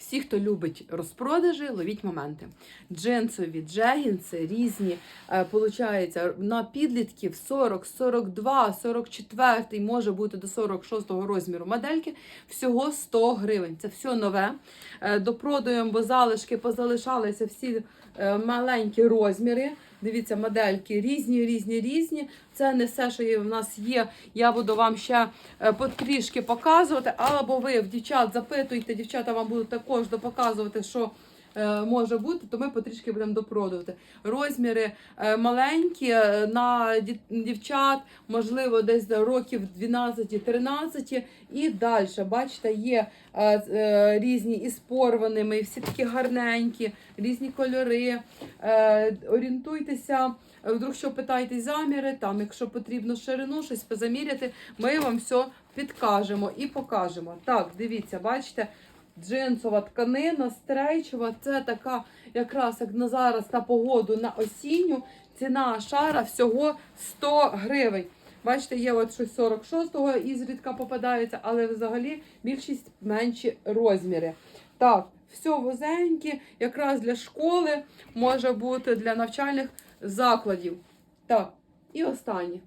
Всі, хто любить розпродажі, ловіть моменти. Джинсові, джегінси різні. Е, получається, на підлітків 40, 42, 44, може бути до 46 розміру модельки. Всього 100 гривень. Це все нове. Е, допродаємо, бо залишки позалишалися всі е, маленькі розміри. Дивіться, модельки різні, різні, різні. Це не все, що в нас є. Я буду вам ще потрішки показувати. Або ви в дівчат запитуйте, дівчата вам будуть також допоказувати, що е, може бути, то ми потрішки будемо допродувати. Розміри е, маленькі е, на дівчат, можливо, десь років 12-13 і далі. Бачите, є різні із порваними, всі такі гарненькі, різні кольори. Орієнтуйтеся. Вдруг що питаєте заміри, там, якщо потрібно ширину, щось позаміряти, ми вам все підкажемо і покажемо. Так, дивіться, бачите, джинсова тканина, стрейчова, це така якраз як на зараз на погоду на осінню. Ціна шара всього 100 гривень. Бачите, є от щось 46-го ізрідка попадається, але взагалі більшість менші розміри. Так, все вузеньке, якраз для школи може бути для навчальних закладів. Так, і останнє.